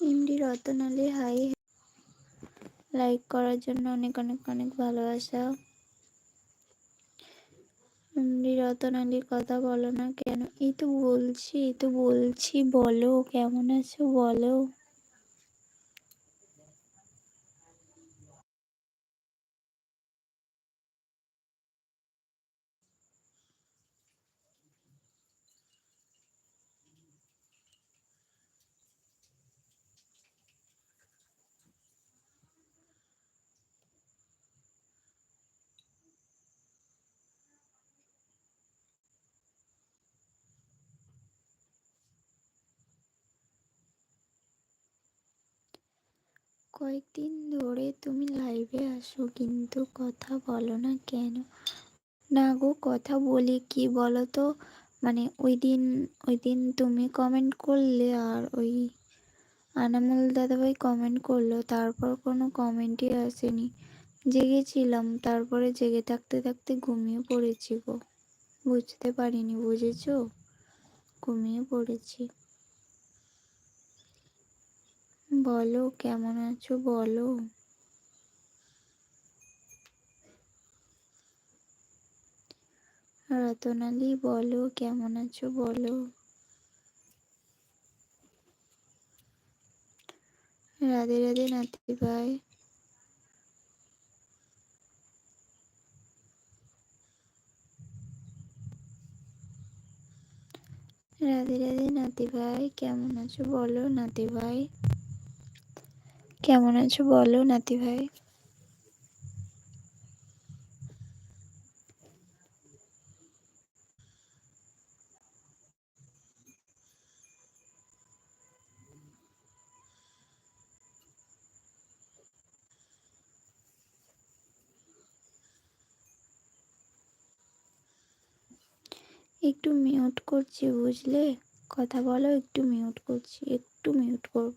MD রতনালী high like করার জন্য অনেক অনেক অনেক ভালোবাসা। এমডি রতনালীর কথা বলো না কেন? এই তো বলছি, এই তো বলছি, বলো। কেমন আছো? বলো। কয়েকদিন ধরে তুমি লাইভে আসো কিন্তু কথা বলো না কেন? না গো, কথা বলি কি বলো তো মানে ওই দিন ওই দিন তুমি কমেন্ট করলে আর ওই আনামুল দাদাভাই কমেন্ট করল, তারপর কোনো কমেন্টই আসেনি। জেগেছিলাম তারপরে জেগে থাকতে থাকতে ঘুমিয়ে পড়েছি গো। বুঝতে পারিনি, বুঝেছ? ঘুমিয়ে পড়েছি। বলো, কেমন আছো বলো। রতনালি বলো, কেমন আছো বলো। রাধে রাধে নাতি ভাই। রাধে রাধে নাতি ভাই, কেমন আছো বলো নাতি ভাই। কেমন আছো বলো, নাতি ভাই? একটু মিউট করছি বুঝলে? কথা বলো, একটু মিউট করছি, একটু মিউট করব।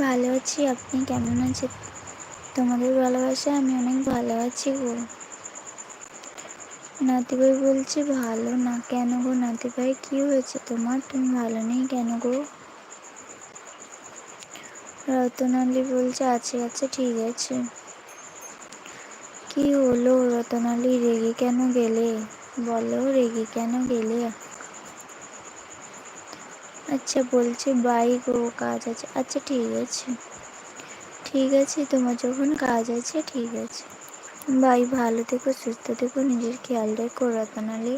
ভালো আছি, আপনি কেমন আছেন? তোমাদের ভালোবাসায় আমি অনেক ভালো আছি গো। নাতি ভাই বলছে, ভালো না কেন গো? নাতি ভাই কি হয়েছে তোমার? তুমি ভালো নেই কেন গো? রতনালী বলছে আছে আছে ঠিক আছে। কি হলো? রতনালী রেগে কেন গেলে? বলো, রেগে কেন গেলে? আচ্ছা বলছি বাইক ও কাজ আছে। আচ্ছা ঠিক আছে। ঠিক আছে, তোমার যখন কাজ আছে, ঠিক আছে। বাই ভালো থেকো, সুস্থ থেকো, নিজের খেয়াল রেখো, রতনালী।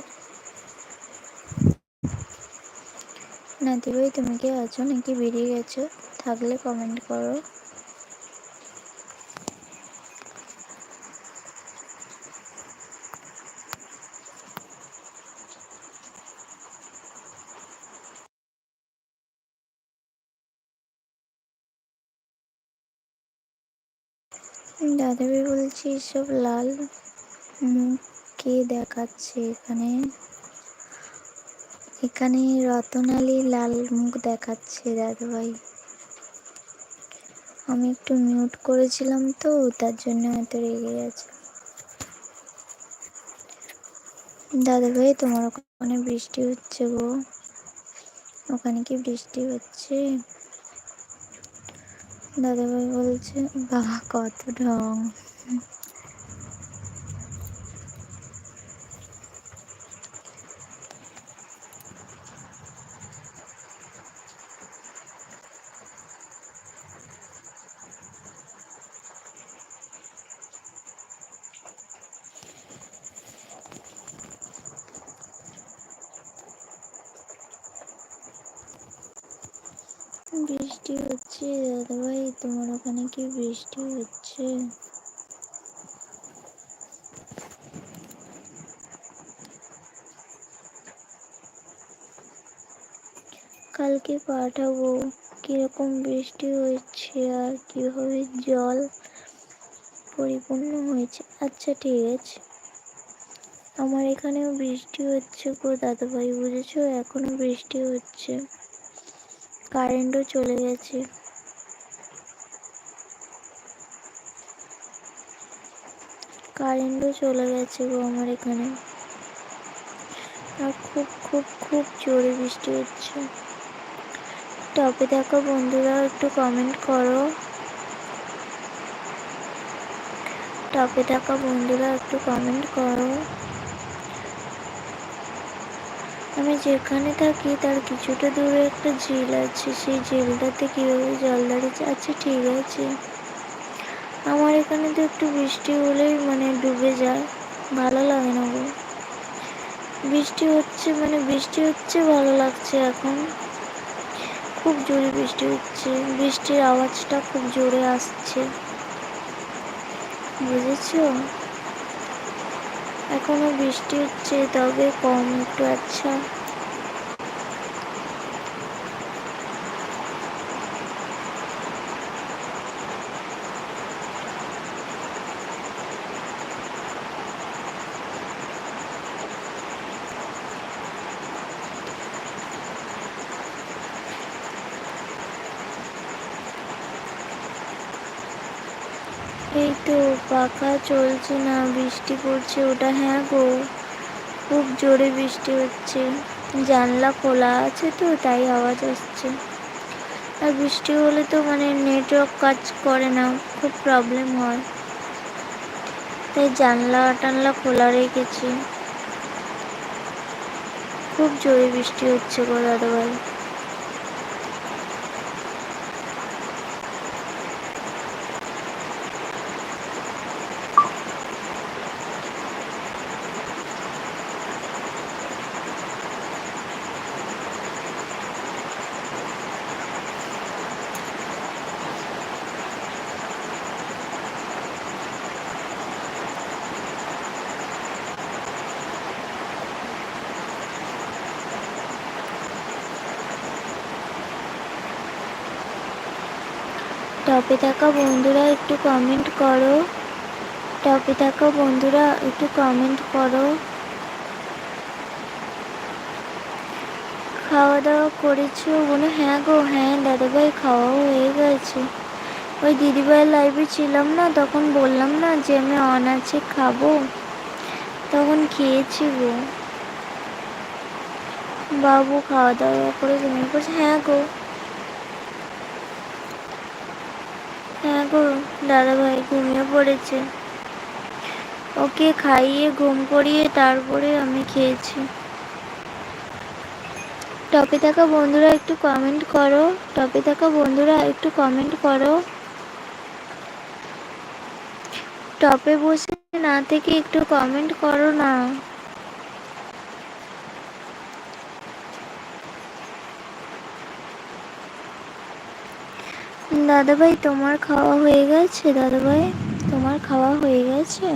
নাতি ভাই তুমি কি আছো নাকি বেরিয়ে গেছো? থাকলে কমেন্ট করো। দাদাভাই বলছি সব লাল মুখ কে দেখাচ্ছে এখানে। এখানে রতনালী লাল মুখ দেখাচ্ছে দাদাভাই আমি একটু মিউট করেছিলাম তো, তার জন্য এত রেগে গেছে। দাদাভাই তোমার ওখানে বৃষ্টি হচ্ছে গো। ওখানে কি বৃষ্টি হচ্ছে? দাদাভাই বলছে বাবা কত ঢং বৃষ্টি হচ্ছে। দাদাভাই, তোমার ওখানে কি বৃষ্টি হচ্ছে? কালকে পাঠাবো। কীরকম বৃষ্টি হচ্ছে আর কীভাবে জল পরিপূর্ণ হয়েছে? আচ্ছা ঠিক আছে। আমার এখানেও বৃষ্টি হচ্ছে গো দাদাভাই, বুঝেছ? এখনও বৃষ্টি হচ্ছে। কারেন্টও চলে গেছে। কারেন্টও চলে গেছে গো আমার এখানে। আর খুব খুব খুব জোরে বৃষ্টি হচ্ছে। টপে দেখো বন্ধুরা, একটু কমেন্ট করো। টপে থাকা বন্ধুরা, একটু কমেন্ট করো। আমি যেখানে থাকি, তার কিছুটা দূরে একটা ঝিল আছে। সেই ঝিলটাতে কীভাবে জল দাঁড়িয়েছে আচ্ছা ঠিক আছে। আমার এখানে তো একটু বৃষ্টি হলেই মানে ডুবে যায়, ভালো লাগে না গো। বৃষ্টি হচ্ছে মানে বৃষ্টি হচ্ছে, ভালো লাগছে এখন। খুব জোরে বৃষ্টি হচ্ছে, বৃষ্টির আওয়াজটা খুব জোরে আসছে। বুঝেছ? এখনও বৃষ্টি হচ্ছে, তবে কম একটু আচ্ছা এই তো পাখা চলছে না, বৃষ্টি পড়ছে, ওটা হ্যাঁ গো। খুব জোরে বৃষ্টি হচ্ছে। জানলা খোলা আছে তো, তাই আওয়াজ আসছে। আর বৃষ্টি হলে তো মানে নেটওয়ার্ক কাজ করে না, খুব প্রবলেম হয়। তাই জানলা টানলা খোলা রেখেছি। খুব জোরে বৃষ্টি হচ্ছে গো দাদাভাই টপে থাকা বন্ধুরা, একটু কমেন্ট করো। টপে থাকা বন্ধুরা, একটু কমেন্ট করো। খাওয়া দাওয়া করেছ বলে হ্যাঁ গো হ্যাঁ দাদাভাই, খাওয়া হয়ে গেছে। ওই দিদিভাইয়ের লাইভে ছিলাম না, তখন বললাম না যে আমি অনাচে খাব। তখন খেয়েছি গো। বাবু খাওয়া দাওয়া করে ঘুমিয়ে পড়ছে। হ্যাঁ গো গো দাদাভাই ঘুমিয়ে পড়েছে। ওকে খাইয়ে, ঘুম পড়িয়ে তারপরে আমি খেয়েছি। টপে থাকা বন্ধুরা একটু কমেন্ট করো। টপে থাকা বন্ধুরা একটু কমেন্ট করো। টপে বসে না থেকে একটু কমেন্ট করো না। দাদাভাই তোমার খাওয়া হয়ে গেছে? দাদাভাই তোমার খাওয়া হয়ে গেছে?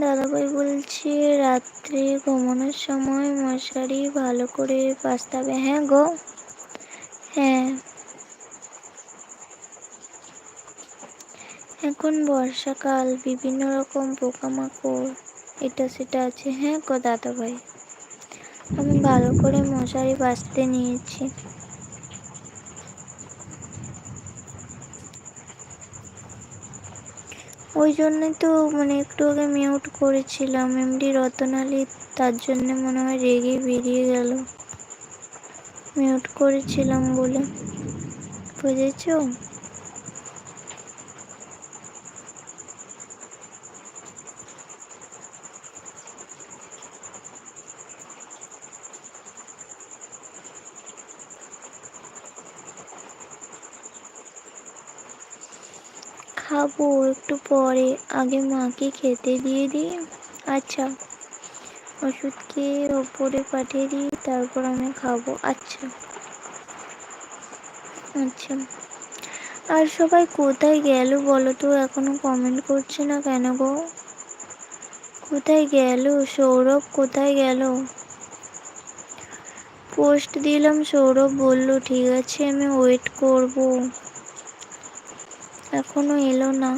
দাদাভাই বলছে, রাত্রে ঘুমানোর সময় মশারি ভালো করে হবে হ্যাঁ গো। হ্যাঁ। এখন বর্ষাকাল, বিভিন্ন রকম পোকামাকড়, এটা সেটা আছে। হ্যাঁ গো দাদাভাই, আমি ভালো করে মশারি বাঁচতে নিয়েছি। ওই জন্যই তো মানে একটু আগে মিউট করেছিলাম। এমডি রতনালী, তার জন্যে মনে হয় রেগে বেরিয়ে গেল। মিউট করেছিলাম বলে। বুঝেছ? খাব, একটু পরে। আগে মাকে খেতে দিয়ে দিই। আচ্ছা ওষুধ খেয়ে ওপরে পাঠিয়ে দিই, তারপর আমি খাব। আচ্ছা আচ্ছা। আর সবাই কোথায় গেল বলো তো? এখনও কমেন্ট করছে না কেন গো? কোথায় গেল? সৌরভ কোথায় গেল? পোস্ট দিলাম, সৌরভ বলল, ঠিক আছে, আমি ওয়েট করব। এখনও এলো না।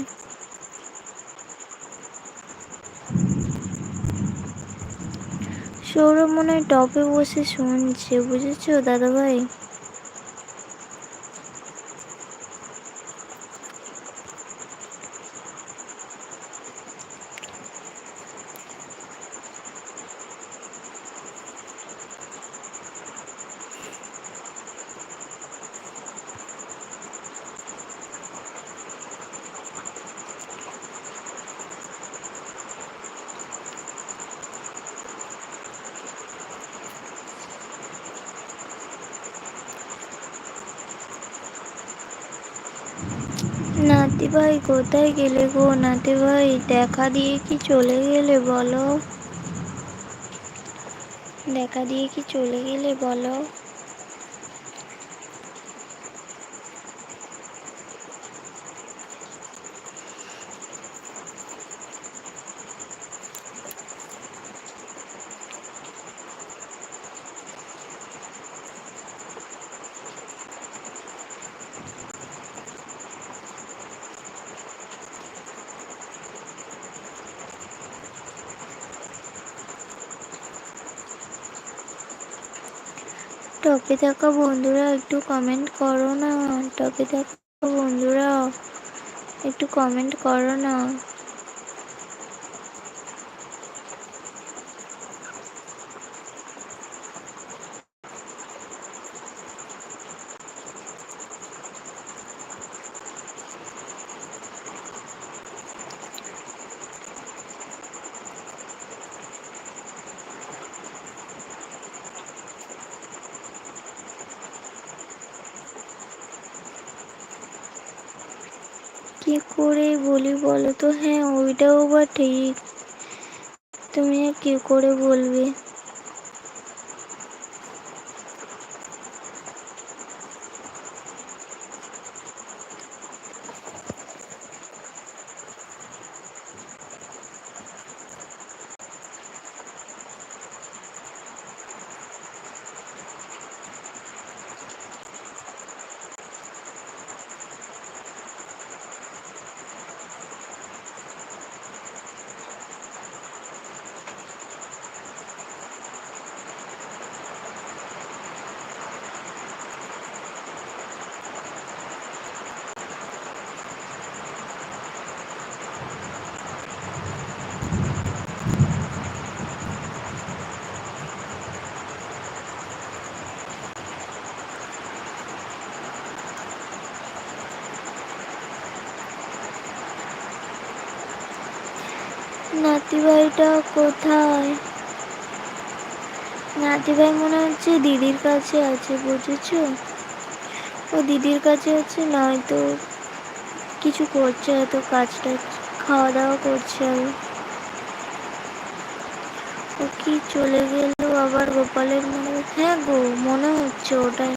সৌরভ মনে হয় টপে বসে শুনছে বুঝেছ দাদাভাই নাতি ভাই কোথায় গেলে গো? নাতি ভাই দেখা দিয়ে কি চলে গেলে বলো? দেখা দিয়ে কি চলে গেলে বলো? টপে থাকা বন্ধুরা একটু কমেন্ট করো না। টপে থাকা বন্ধুরা একটু কমেন্ট করো না। কি করে বলি বলো তো? হ্যাঁ ওইটাও বা ঠিক। তুমি আর কি করে বলবে? নাতি ভাইটা কোথায়? নাতি ভাই মনে হচ্ছে দিদির কাছে আছে, বুঝেছ? ও দিদির কাছে আছে, নয়তো কিছু করছে হয়তো কাজ টাজ খাওয়া দাওয়া করছে ও। কি চলে গেল আবার গোপালের মনে হ্যাঁ গো, মনে হচ্ছে ওটাই।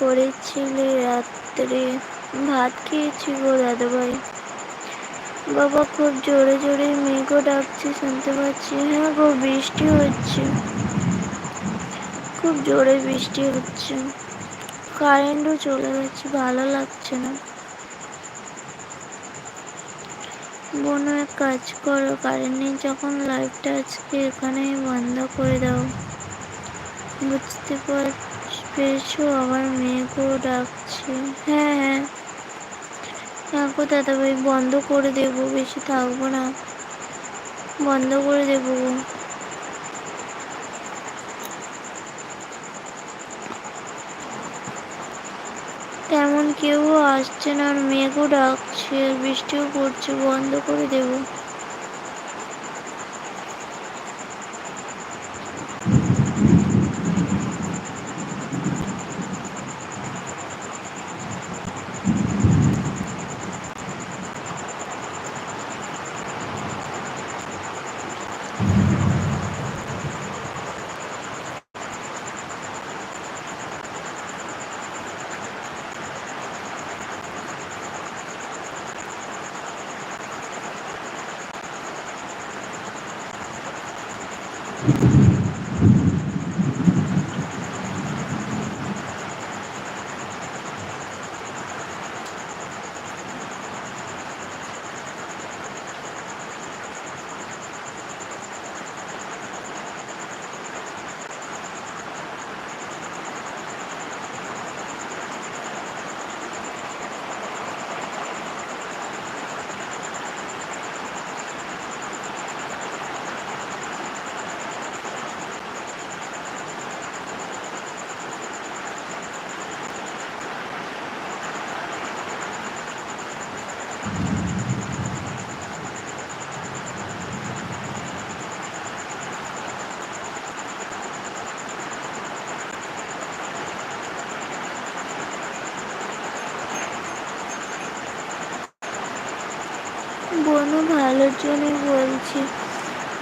করেছিলে রাত্রে ভাত খেয়েছি গো দাদাভাই। বাবা খুব জোরে জোরে মেঘও ডাকছে, শুনতে পাচ্ছি হ্যাঁ গো, বৃষ্টি হচ্ছে। খুব জোরে বৃষ্টি হচ্ছে। কারেন্টও চলে গেছে, ভালো লাগছে না। বোনো, এক কাজ করো, কারেন্ট নেই, যখন লাইভটা আজকে এখানেই বন্ধ করে দাও। বুঝতে পার পেরেছ আমার মেয়েকেও ডাকছে। হ্যাঁ হ্যাঁ। গো দাদাভাই, বন্ধ করে দেবো, বেশি থাকব না। বন্ধ করে দেবো। তেমন কেউ আসছে না, আর মেঘও ডাকছে বৃষ্টিও পড়ছে, বন্ধ করে দেবো।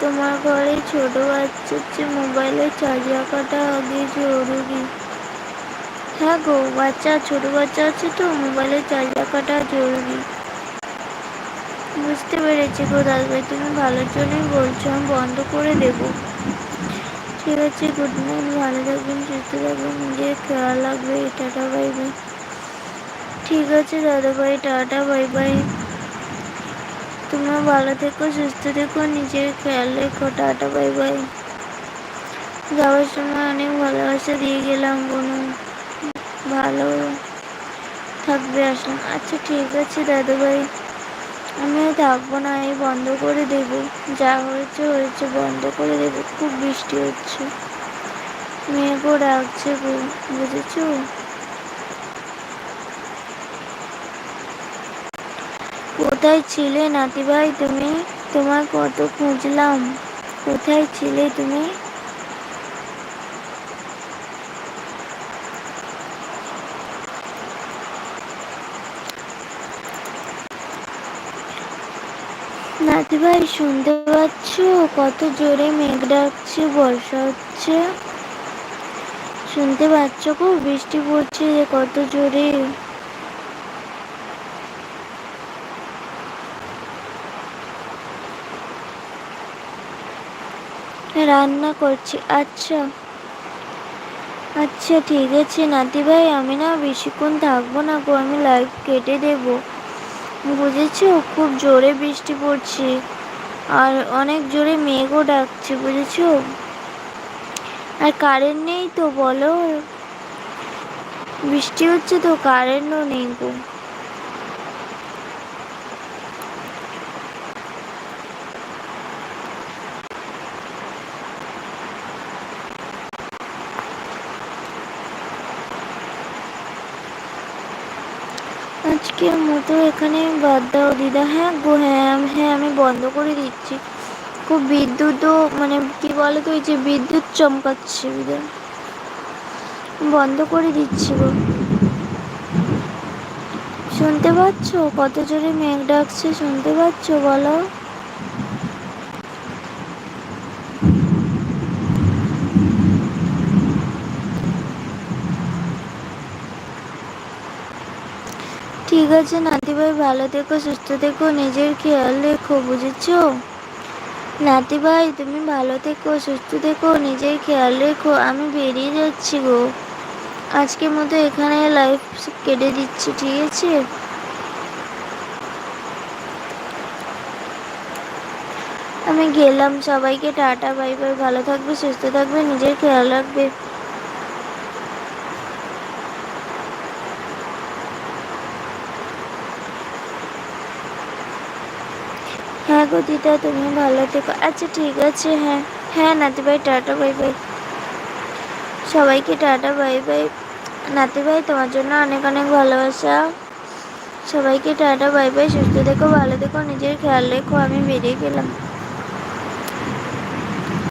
তোমার ঘরে ছোট বাচ্চার চেয়ে মোবাইলের চার্জ রাখাটা আগে জরুরি। হ্যাঁ গো, বাচ্চা, ছোট বাচ্চা আছে তো মোবাইলের চার্জ রাখাটা জরুরি। বুঝতে পেরেছি গো দাদাভাই, তুমি ভালোর জন্যই বলছো, আমি বন্ধ করে দেবো। ঠিক আছে, গুড নাইট, ভালো থাকবেন, সুস্থ থাকবেন, নিজের খেয়াল রাখবে, টাটা, বাই বাই। ঠিক আছে দাদাভাই, টাটা, বাই বাই। তোমরা ভালো থেকো, সুস্থ থেকো, নিজের খেয়াল রেখো, টাটা, বাই বাই। যাওয়ার সময় অনেক ভালোবাসা দিয়ে গেলাম কোনো ভালো থাকবে আসলাম আচ্ছা ঠিক আছে দাদাভাই আমি আর থাকব না, এই বন্ধ করে দেব। যা হয়েছে হয়েছে, বন্ধ করে দেব। খুব বৃষ্টি হচ্ছে। মেয়েকেও ডাকছে গো বুঝেছ? কোথায় ছিলে নাতি ভাই তুমি? তোমার কত খুঁজলাম। কোথায় ছিলে তুমি? নাতি ভাই শুনতে পাচ্ছ? কত জোরে মেঘ ডাকছে, বর্ষা হচ্ছে। শুনতে পাচ্ছ খুব বৃষ্টি পড়ছে কত জোরে। রান্না করছি। আচ্ছা। আচ্ছা ঠিক আছে, নাতি ভাই, আমি না বেশিক্ষণ থাকব না গো, আমি লাইভ কেটে দেবো। বুঝেছ? খুব জোরে বৃষ্টি পড়ছে। আর অনেক জোরে মেঘও ডাকছে, বুঝেছ? আর কারেন্ট নেই তো, বলো। বৃষ্টি হচ্ছে তো কারেন্টও নেই গো। আজকের মতো এখানে বাদ দাও, দিদা। হ্যাঁ গো হ্যাঁ হ্যাঁ আমি বন্ধ করে দিচ্ছি। খুব বিদ্যুৎও মানে কি বলে তো ওই যে বিদ্যুৎ চমকাচ্ছে বিদা বন্ধ করে দিচ্ছি গো। শুনতে পাচ্ছ? কত জোরে মেঘ ডাকছে, শুনতে পাচ্ছ? বলো। ঠিক আছে, নাতি ভাই, ভালো থেকো, সুস্থ থেকো, নিজের খেয়াল রেখো, বুঝেছ? নাতি ভাই, তুমি ভালো থেকো, সুস্থ থেকো, নিজের খেয়াল রেখো, আমি বেরিয়ে যাচ্ছি গো। আজকের মতো এখানে লাইফ কেটে দিচ্ছি, ঠিক আছে? আমি গেলাম, সবাইকে টাটা বাই বাই ভালো থাকবে, সুস্থ থাকবে, নিজের খেয়াল রাখবে। গো দিদা, তুমি ভালো থেকো। আচ্ছা ঠিক আছে হ্যাঁ। হ্যাঁ নাতি ভাই, টাটা, বাই বাই। সবাইকে টাটা, বাই বাই। নাতি ভাই, তোমার জন্য অনেক অনেক ভালোবাসা। সবাইকে টাটা, বাই বাই। সুস্থ দেখো ভালো দেখো নিজের খেয়াল রেখো, আমি বেরিয়ে গেলাম।